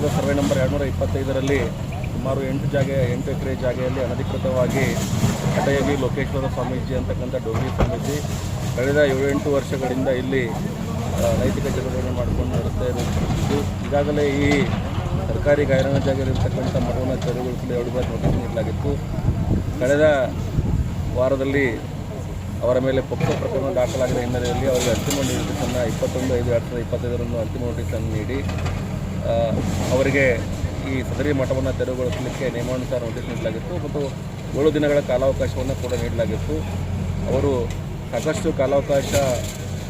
ಗ್ರಾಮದ survey number ಎರಡುನೂರ ಇಪ್ಪತ್ತೈದರಲ್ಲಿ ಸುಮಾರು ಎಂಟು ಜಾಗ, ಎಂಟು ಎಕರೆ ಜಾಗೆಯಲ್ಲಿ ಅನಧಿಕೃತವಾಗಿ ಕಟಯಗಿ ಲೋಕೇಶ್ವರ ಸ್ವಾಮೀಜಿ ಅಂತಕ್ಕಂಥ ಡೋಗಿ ಸ್ವಾಮೀಜಿ ಕಳೆದ ಏಳೆಂಟು ವರ್ಷಗಳಿಂದ ಇಲ್ಲಿ ನೈತಿಕ ಚಟುವಟಿಕೆ ಮಾಡಿಕೊಂಡು ನಡೆಸ್ತಾ ಇರುವಂಥದ್ದು ಈಗಾಗಲೇ ಈ ಸರ್ಕಾರಿ ಗಾಯರಣ ಜಾಗದಲ್ಲಿರ್ತಕ್ಕಂಥ ಮಠವನ್ನು ತೆರವುಗೊಳಿಸಲು ಎರಡು ಬಾರಿ ನೋಟಿಸ್ ನೀಡಲಾಗಿತ್ತು. ಕಳೆದ ವಾರದಲ್ಲಿ ಅವರ ಮೇಲೆ ಪೊಕ್ಸೋ ಪ್ರಕರಣ ದಾಖಲಾಗಿದೆ ಹಿನ್ನೆಲೆಯಲ್ಲಿ ಅವರಿಗೆ ಅಂತಿಮ ನೋಟಿಸನ್ನು ಇಪ್ಪತ್ತೊಂದು ಐದು ಎರಡು ಸಾವಿರದ ಇಪ್ಪತ್ತೈದರಂದು ಅಂತಿಮ ನೋಟಿಸನ್ನು ನೀಡಿ ಅವರಿಗೆ ಈ ಸದರಿ ಮಠವನ್ನು ತೆರವುಗೊಳಿಸಲಿಕ್ಕೆ ನಿಯಮಾನುಸಾರ ನೋಟಿಸ್ ನೀಡಲಾಗಿತ್ತು ಮತ್ತು ಏಳು ದಿನಗಳ ಕಾಲಾವಕಾಶವನ್ನು ಕೂಡ ನೀಡಲಾಗಿತ್ತು. ಅವರು ಸಾಕಷ್ಟು ಕಾಲಾವಕಾಶ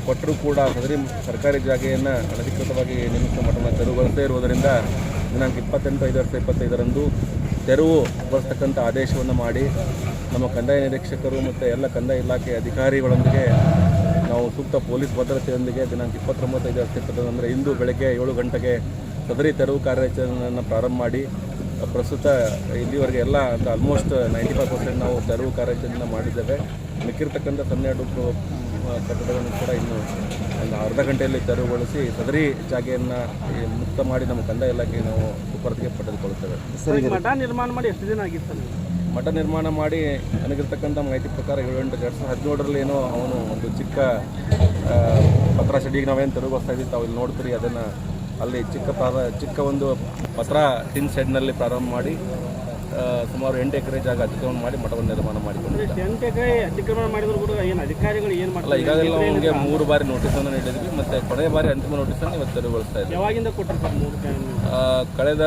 ಕೊಟ್ಟರೂ ಕೂಡ ಸದರಿ ಸರ್ಕಾರಿ ಜಾಗೆಯನ್ನು ಅನಧಿಕೃತವಾಗಿ ನಿರ್ಮಿಸಿದ ಮಠವನ್ನು ತೆರವುಗೊಳಿಸದೇ ಇರುವುದರಿಂದ ದಿನಾಂಕ ಇಪ್ಪತ್ತೆಂಟು, ಐದು ಸಾವಿರದ ಇಪ್ಪತ್ತೈದರಂದು ತೆರವುಗೊಳಿಸ್ತಕ್ಕಂಥ ಆದೇಶವನ್ನು ಮಾಡಿ ನಮ್ಮ ಕಂದಾಯ ನಿರೀಕ್ಷಕರು ಮತ್ತು ಎಲ್ಲ ಕಂದಾಯ ಇಲಾಖೆ ಅಧಿಕಾರಿಗಳೊಂದಿಗೆ ನಾವು ಸೂಕ್ತ ಪೊಲೀಸ್ ಭದ್ರತೆಯೊಂದಿಗೆ ದಿನಾಂಕ ಇಪ್ಪತ್ತೊಂಬತ್ತೈದು ಇಪ್ಪತ್ತೈದು ಅಂದರೆ ಇಂದು ಬೆಳಗ್ಗೆ ಏಳು ಗಂಟೆಗೆ ಸದರಿ ತೆರವು ಕಾರ್ಯಾಚರಣೆಯನ್ನು ಪ್ರಾರಂಭ ಮಾಡಿ ಪ್ರಸ್ತುತ ಇಲ್ಲಿವರೆಗೆ ಎಲ್ಲ ಅಂತ ಆಲ್ಮೋಸ್ಟ್ ನೈಂಟಿ ಫೈವ್ ಪರ್ಸೆಂಟ್ ನಾವು ತೆರವು ಕಾರ್ಯಾಚರಣೆಯನ್ನು ಮಾಡಿದ್ದೇವೆ. ಮಿಕ್ಕಿರ್ತಕ್ಕಂಥ ಹನ್ನೆರಡು ಕಟ್ಟಡಗಳನ್ನು ಕೂಡ ಇನ್ನು ಒಂದು ಅರ್ಧ ಗಂಟೆಯಲ್ಲಿ ತೆರವುಗೊಳಿಸಿ ಸದರಿ ಜಾಗೆಯನ್ನು ಮುಕ್ತ ಮಾಡಿ ನಮ್ಮ ಕಂದಾಯ ಇಲಾಖೆಗೆ ನಾವು ಸುಪರ್ದಿಗೆ ಪಡೆದುಕೊಳ್ಳುತ್ತೇವೆ. ಮಠ ನಿರ್ಮಾಣ ಮಾಡಿ ಎಷ್ಟು ದಿನ ಆಗಿತ್ತು ಮಠ ನಿರ್ಮಾಣ ಮಾಡಿ ನನಗಿರ್ತಕ್ಕಂಥ ಮಾಹಿತಿ ಪ್ರಕಾರ ಏಳು ಎಂಟು ಎರಡು ಸಾವಿರದ ಹದಿನೇಳರಲ್ಲಿ ಏನೋ ಅವನು ಒಂದು ಚಿಕ್ಕ ಪತ್ರ ಶೆಡ್ಡಿಗೆ ನಾವೇನು ತೆರವುಗೊಳಿಸ್ತಾ ಇದ್ದೀವಿ ತಾವು ಇಲ್ಲಿ ನೋಡ್ತೀರಿ ಅದನ್ನು ಅಲ್ಲಿ ಚಿಕ್ಕ ಪ್ರಾರ ಚಿಕ್ಕ ಒಂದು ಪತ್ರ ಟಿನ್ ಶೆಡ್ನಲ್ಲಿ ಪ್ರಾರಂಭ ಮಾಡಿ ಸುಮಾರು ಎಂಟು ಎಕರೆ ಜಾಗ ಅತಿಕ್ರಮಣ ಮಾಡಿ ಮಠವನ್ನು ನಿರ್ಮಾಣ ಮಾಡಿಕೊಂಡು ಟೆಂಟ್ಗೆ ಅತಿಕ್ರಮಣ ಮಾಡಿದ್ರು ಕೂಡ ಏನು ಅಧಿಕಾರಿಗಳು ಏನು ಅಲ್ಲ ಈಗಾಗಲೇ ಅವನಿಗೆ ಮೂರು ಬಾರಿ ನೋಟಿಸನ್ನು ನೀಡಿದ್ವಿ ಮತ್ತು ಕೊನೆಯ ಬಾರಿ ಅಂತಿಮ ನೋಟಿಸನ್ನು ಇವತ್ತು ತೆರವುಗೊಳಿಸ್ತಾ ಇದ್ದೀವಿ ಯಾವಾಗಿಂದ ಕೊಟ್ಟರು ಮೂರು ಟೈಮ್ ಆ, ಕಳೆದ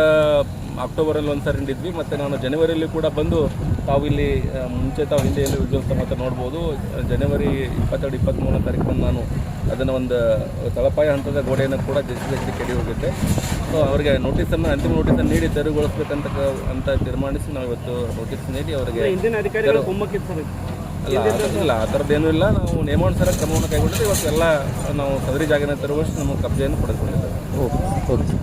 ಅಕ್ಟೋಬರಲ್ಲಿ ಒಂದು ಸಾರಿ ನೀಡಿದ್ವಿ ಮತ್ತು ನಾನು ಜನವರಿಯಲ್ಲಿ ಕೂಡ ಬಂದು ತಾವು ಇಲ್ಲಿ ಮುಂಚೆ ತಾವು ಹಿಂದೆ ಎಲ್ಲಿ ಉದ್ಯೋಗ ಮತ್ತು ನೋಡ್ಬೋದು. ಜನವರಿ ಇಪ್ಪತ್ತೆರಡು ಇಪ್ಪತ್ತ್ಮೂರನೇ ತಾರೀಕು ನಾನು ಅದನ್ನು ಒಂದು ತಳಪಾಯ ಹಂತದ ಗೋಡೆಯನ್ನು ಕೂಡ ಜೆಸಿ ಕೆಡಿ ಹೋಗಿದ್ದೆ. ಸೊ ಅವರಿಗೆ ನೋಟಿಸನ್ನು ಅಂತಿಮ ನೋಟಿಸನ್ನು ನೀಡಿ ತೆರವುಗೊಳಿಸ್ಬೇಕಂತ ಅಂತ ತೀರ್ಮಾನಿಸಿ ನಾವು ಇವತ್ತು ನೋಟಿಸ್ ನೀಡಿ ಅವರಿಗೆ ಹಿಂದಿನ ಅಧಿಕಾರಿಗಳು ಇಲ್ಲ ಆ ಥರದ್ದೇನೂ ಇಲ್ಲ. ನಾವು ನಿಯಮಾನುಸಾರ ಕ್ರಮವನ್ನು ಕೈಗೊಂಡಿದ್ದು ಇವತ್ತು ಎಲ್ಲ ನಾವು ಸದರಿ ಜಾಗನ ತರುವಷ್ಟು ನಮ್ಮ ಕಬ್ಜೆಯನ್ನು ಪಡೆದುಕೊಂಡಿದ್ದೇವೆ. Okay okay.